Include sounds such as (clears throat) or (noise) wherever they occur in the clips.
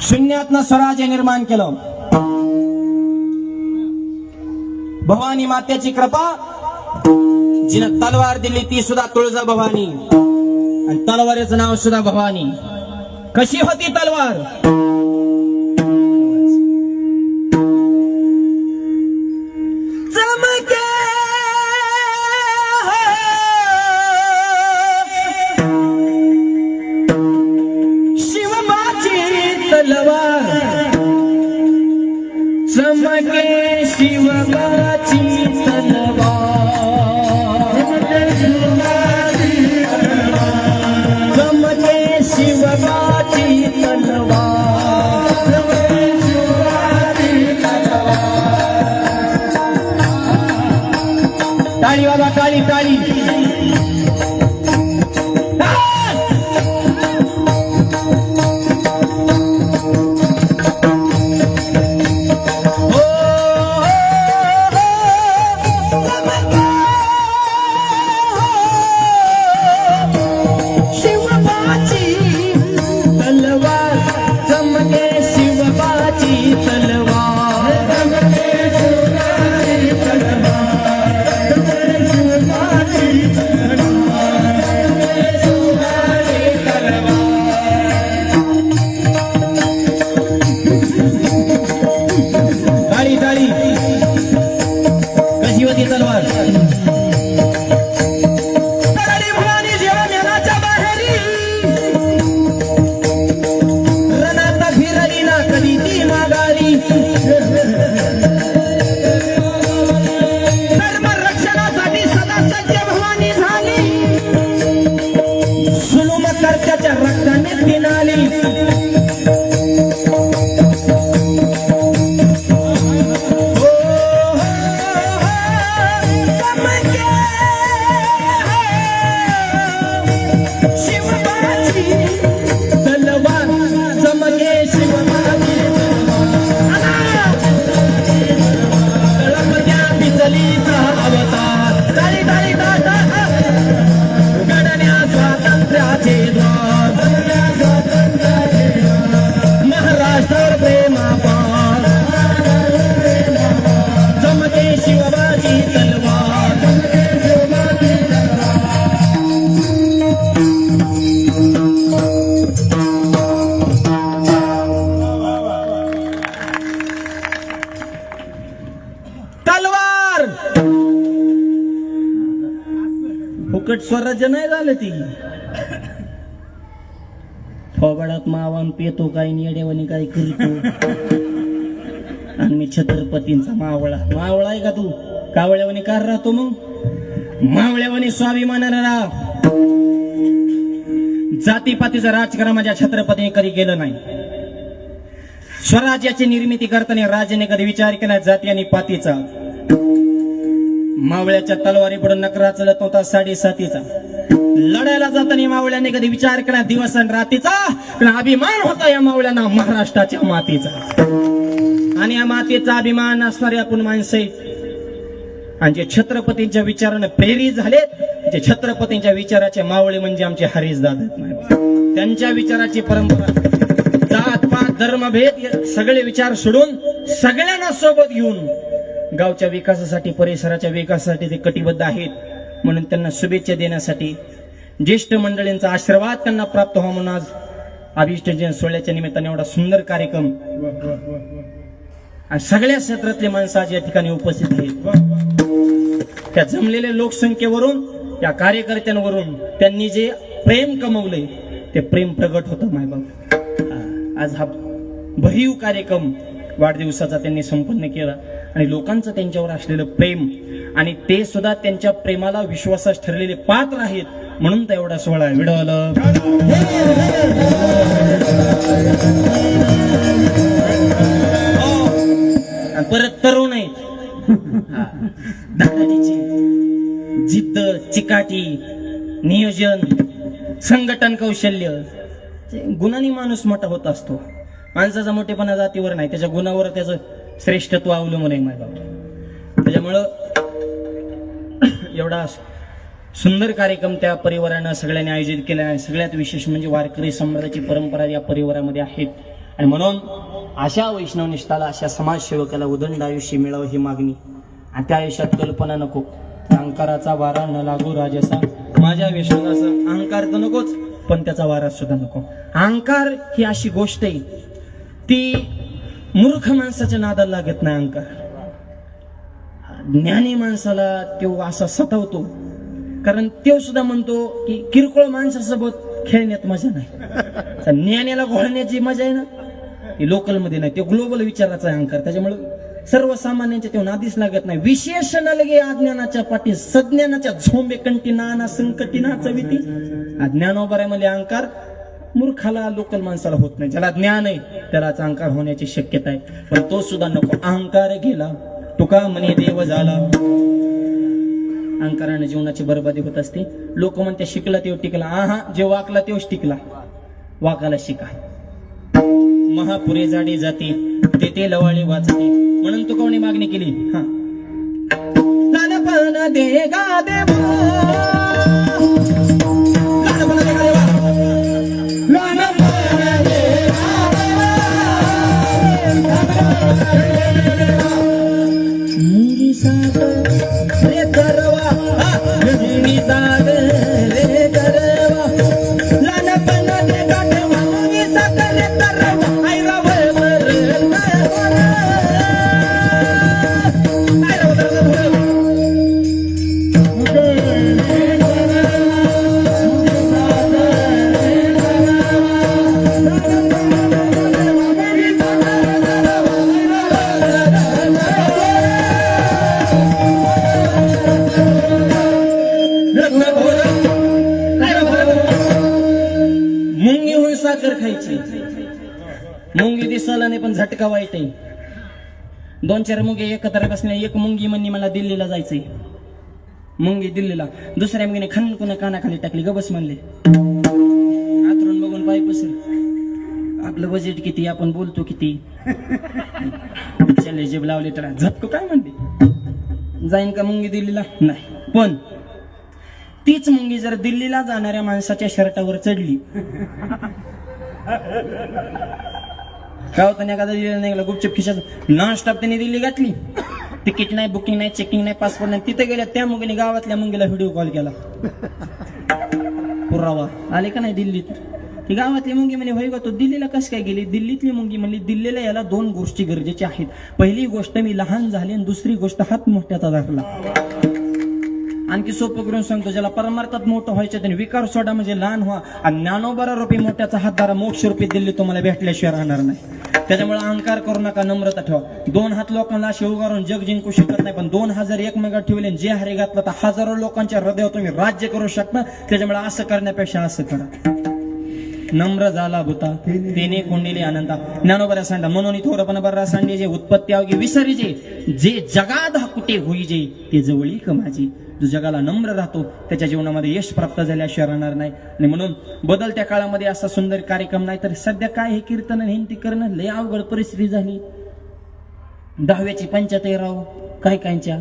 शून्यातनं स्वराज्य निर्माण केलं. भवानी मात्याची कृपा. जिनं तलवार दिली ती सुद्धा तुळजा भवानी. आणि तलवारीचं नाव सुद्धा भवानी. कशी होती तलवार? चमके तलवार. फुकट स्वराज्य नाही झालं ती. फोबाडात मावान पेतो काय येडेवानी काय करतो आणि मी छत्रपतींचा मावळा. मावळा आहे का तू? कावळ्यावानी कार राहतो मग? मावळ्यावानी स्वाभिमानानं राह. जातीपातीचं राजकारण माझ्या छत्रपतीने कधी केलं नाही. स्वराज्याची निर्मिती करताना राजाने कधी विचार केला जाती आणि पातीचा? मावळ्याच्या तलवारी पडून नकरा चलत नव्हता साडेसातीचा. लढायला जाताना मावळ्याने कधी विचार केला दिवस आणि रात्रीचा पण अभिमान होता या मावळ्यांना महाराष्ट्राच्या मातीचा. आणि या मातीचा अभिमान असणारे आपण माणसे आणि जे छत्रपतींच्या विचारानं प्रेरित झालेत जे छत्रपतींच्या विचाराचे मावळे म्हणजे आमचे हरीश दादा त्यांच्या विचाराची परंपरा जात पात धर्मभेद सगळे विचार सोडून सगळ्यांना सोबत घेऊन गावच्या विकासासाठी परिसराच्या विकासासाठी ते कटिबद्ध आहेत. म्हणून त्यांना शुभेच्छा देण्यासाठी ज्येष्ठ मंडळींचा आशीर्वाद त्यांना प्राप्त व्हा म्हणून आज अभिष्टजन सोहळ्याच्या निमित्ताने एवढा सुंदर कार्यक्रम आणि सगळ्या क्षेत्रातले माणसं आज या ठिकाणी उपस्थित आहेत. त्या जमलेल्या लोकसंख्येवरून त्या कार्यकर्त्यांवरून त्यांनी जे प्रेम कमवले ते प्रेम प्रगट होतं मायबाप आज हा भरीव कार्यक्रम वाढदिवसाचा त्यांनी संपन्न केला. आणि लोकांचं त्यांच्यावर असलेलं प्रेम आणि ते सुद्धा त्यांच्या प्रेमाला विश्वासास ठरलेले पात्र आहेत म्हणून तर एवढा सोहळा विडवलं परत तरुण आहेत. जिद्द चिकाटी नियोजन संघटन कौशल्य. गुणांनी माणूस मोठा होत असतो. माणसाचा मोठेपणा जातीवर नाही त्याच्या गुणावर त्याचं श्रेष्ठत्व अवलंबून आहे माझ्या त्याच्यामुळं एवढा सुंदर कार्यक्रम त्या परिवारानं सगळ्यांनी आयोजित केला आहे. सगळ्यात विशेष म्हणजे वारकरी समाजाची परंपरा या परिवारामध्ये आहेत. आणि म्हणून अशा वैष्णवनिष्ठाला अशा समाजसेवकाला उदंड आयुष्य मिळावं ही मागणी. आणि त्या आयुष्यात कल्पना नको. अहंकाराचा वारा न लागू राजसा. माझ्या विश्वासाचं अहंकार तर नकोच पण त्याचा वारा सुद्धा नको. अहंकार ही अशी गोष्ट आहे. ती मूर्ख माणसाच्या नादाला लागत नाही अंकार. ज्ञानी माणसाला तो असा सतावतो. कारण तो सुद्धा म्हणतो की किरकोळ माणसासोबत खेळण्यात मजा नाही. ज्ञानाला घोळण्याची मजा आहे ना? ती लोकलमध्ये नाही तो ग्लोबल विचाराचा अंकार. अहंकार त्याच्यामुळे सर्वसामान्यांच्या तेव्हा नादीच लागत नाही. विशेषण लगे अज्ञानाच्या पाठी सज्ञानाच्या झोंबे कंटी नाना संकटी ना चविती अज्ञानोबऱ्यामध्ये म्हणजे अहंकार मूर्खाला लोकल माणसाला होत नाही. ज्याला ज्ञान आहे त्यालाच अहंकार होण्याची शक्यता आहे. पण तो सुद्धा नको. अहंकार गेला. तुका म्हणे देव झाला. अहंकाराने जीवनाची बरबादी होत असते. लोक म्हणते शिकला तेव्हा टिकला. आहा जे वाकला तेव्हाच टिकला. वाकाला शिका. महापुरे जाडे जाते. तेथे लवाळी वाचते. म्हणून तू कोणी मागणी केली. हा. लहानपण दे मुंगी नाही पण झटका वाईट आहे. दोन चार मुंगे एकत्र बसल्या एक मुंगी म्हणणे मला दिल्लीला जायचंय. मुंगी दिल्लीला. दुसऱ्या मुंगीने खनकुन कानाखाली टाकली गबस म्हणले. आतरून बघून पाय पसर. आपलं बजेट किती आपण बोलतो किती? चले जेब लावले तर झपको काय म्हणते? जाईन का मुंगी दिल्लीला? नाही. पण तीच मुंगी जर दिल्लीला जाणाऱ्या माणसाच्या शर्टावर चढली काय होतं नाही एखादा दिलेलं नाही गुपचूप खिशात नॉन स्टॉप त्यांनी दिल्ली घातली. तिकीट नाही बुकिंग नाही चेकिंग नाही पासपोर्ट नाही. तिथे गेल्या त्या मुंगीने गावातल्या मुंगीला व्हिडिओ कॉल केला. पुरावा. आले का नाही दिल्लीत? ती गावातली मुंगी म्हणे होय ग तो दिल्लीला कसं काय गेली? दिल्लीतली मुंगी म्हणली दिल्लीला याला दोन गोष्टी गरजेच्या आहेत. पहिली गोष्ट मी लहान झाले आणि दुसरी गोष्ट हात मोठ्याचा धरला. आणखी सोपं करून सांगतो ज्याला परमार्थात मोठं व्हायचं त्याने विकार सोडा म्हणजे लहान व्हा. आणि ज्ञानोबरा रुपये मोठ्याचा हात धारा मोक्ष रुपये दिल्ली तुम्हाला भेटल्याशिवाय राहणार नाही. त्याच्यामुळे अहंकार करू नका नम्रता ठेवा. दोन हात लोकांना असे उगारून जग जिंकू शकत नाही पण दोन हजार एकमेकात ठेवले जे हरे घातलं तर हजारो लोकांच्या हृदयावर तुम्ही राज्य करू शकता. त्याच्यामुळे असं करण्यापेक्षा असं करा. नम्र झाला भूता. तेने कोंडिले आनंदा. ज्ञानोबऱ्या सांडा म्हणून थोरपण बर्रा सांडे जे उत्पत्ती आवगी विसरी जे जे जगात हा होई जे ते जवळी का माझी. जो जगाला नम्र राहतो त्याच्या जीवनामध्ये यश प्राप्त झाल्याशिवाय राहणार नाही. आणि म्हणून बदलत्या काळामध्ये असा सुंदर कार्यक्रम नाही तर सध्या काय हे कीर्तन आणि हिंती करणं लय अवघड परिस्थिती झाली. दहाव्याची पंचायत राव काय कायच्या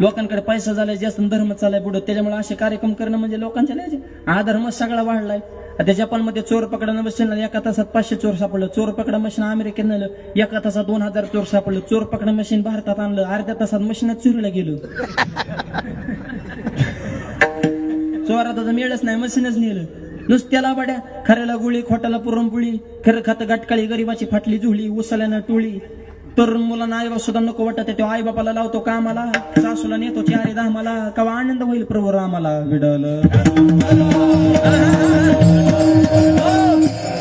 लोकांकडे पैसा झालाय जास्त धर्म चालाय पुढं त्याच्यामुळे असे कार्यक्रम करणं म्हणजे लोकांच्या लय हा धर्म सगळा वाढलाय. आता जपानमध्ये चोर पकडणं मशीन एका तासात पाचशे चोर सापडलं. चोर पकडा मशीन अमेरिकेत नेलं. एका तासात दोन हजार चोर सापडलं. चोर पकडा मशीन भारतात आणलं. अर्ध्या तासात मशीनात चोरीला गेलो. चोरा आता मिळच नाही. मशीनच नेलं. नुसत्याला बड्या खऱ्याला गुळी खोट्याला पुरणपोळी खरं खात गाटकाळी गरीबाची फाटली झुळी उसाल्यानं टोळी. तरुण मुलांना आईबाप सुद्धा नको वाटत तो आई बापाला लावतो कामाला. सासूला नेतो चारे दहा मला कवा आनंद होईल प्रभू रामाला विडल.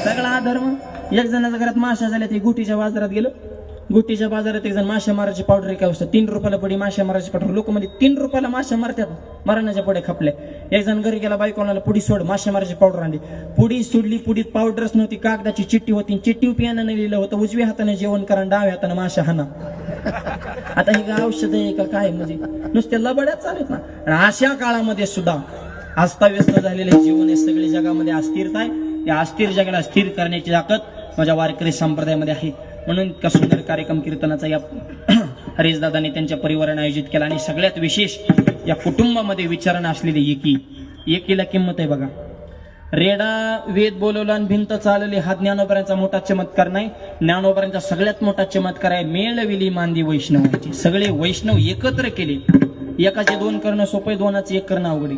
सगळा हा धर्म एक जणाच्या घरात माशा झाल्या ते गुटीच्या बाजारात गेलं. गुटीच्या बाजारात एक जण माशा माराची पावडर काय असतं तीन रुपयाला पडी माशा माराची पावडर. लोक म्हणजे तीन रुपयाला माशा मारतात मरणाच्या पुढे खपले एक जण घरी गेला बाईकना पुढी सोड माशा पावडर आणली. पुढी सोडली पुढीत पावडरच नव्हती कागदाची चिठ्ठी होती चिट्टी पियानं लिहिलं होतं. उजव्या हाताने जेवण करा डाव्या हाताने माशा हाना आता हे काय औषध आहे का काय म्हणजे? नुसत्या लबड्यात चालत ना. आणि अशा काळामध्ये सुद्धा अस्ताव्यस्त झालेले जीवन हे सगळे जगामध्ये अस्थिरता आहे. या अस्थिर जगाला स्थिर करण्याची ताकद माझ्या वारकरी संप्रदायामध्ये आहे. म्हणून इतका सुंदर कार्यक्रम कीर्तनाचा या (clears throat) हरीशदादांनी त्यांच्या परिवाराने आयोजित केला आणि सगळ्यात विशेष या कुटुंबामध्ये विचारणा असलेली एकी एकीला किंमत आहे बघा. रेडा वेद बोलवला आणि भिंत चालली हा ज्ञानोबरांचा मोठा चमत्कार नाही. ज्ञानोबरांचा सगळ्यात मोठा चमत्कार आहे मेळविली मांदी वैष्णवांची. सगळे वैष्णव एकत्र केले. एकाचे दोन करणं सोपे दोनाचे एक करणं अवघडे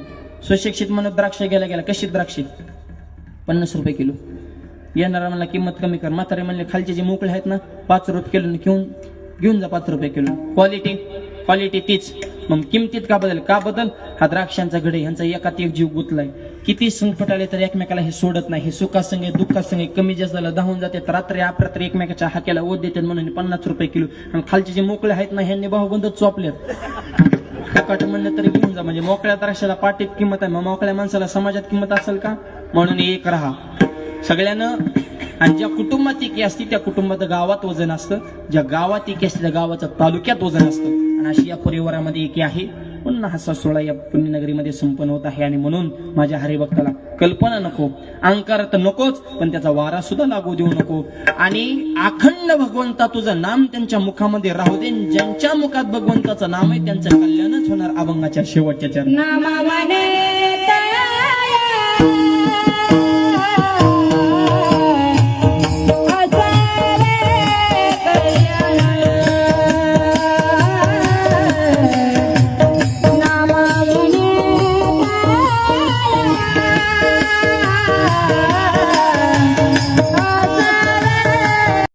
सुशिक्षित म्हणत द्राक्ष गेला गेला कशी द्राक्षे? पन्नास रुपये किलो. येणारा म्हणला किंमत कमी कर. म्हातारे म्हणले खालचे जे मोकळे आहेत ना पाच रुपये किलो घेऊन घेऊन जा पाच रुपये किलो. क्वालिटी क्वालिटी तीच. मग किमतीत का बदल? का बदल? हा द्राक्षांचा घडे ह्यांचा एकात एक जीव गुतलाय. किती संकट आले तर एकमेकाला हे सोडत नाही. हे सुखासंगे दुःखासंगे कमी जास्त झालं धावून जाते. तर रात्री अपरात्री एकमेकाच्या हाक्याला ओत देतात म्हणून पन्नास रुपये किलो. आणि खालचे जे मोकळे आहेत ना ह्यांनी भाऊबंदच चोपलेत फुकट म्हणलं तरी घेऊन जा. म्हणजे मोकळ्या द्राक्षाला पाटीत किंमत आहे. मग मोकळ्या माणसाला समाजात किंमत असेल का? म्हणून एक राहा. सगळ्यानं आणि ज्या कुटुंबात एकी असते त्या कुटुंबात गावात वजन असतं. ज्या गावात एकी असते त्या गावाचं तालुक्यात वजन असतं. आणि अशी या परिवारामध्ये एकी आहे. पुन्हा हा सोहळा या पुण्यनगरीमध्ये संपन्न होत आहे आणि म्हणून माझ्या हरिभक्ताला कल्पना नको अंकार तर नकोच पण त्याचा वारा सुद्धा लागू देऊ नको. आणि अखंड भगवंता तुझं नाम त्यांच्या मुखामध्ये राहू दे ज्यांच्या मुखात भगवंताचं नाम आहे त्यांचं कल्याणच होणार अभंगाच्या शेवटच्या चरण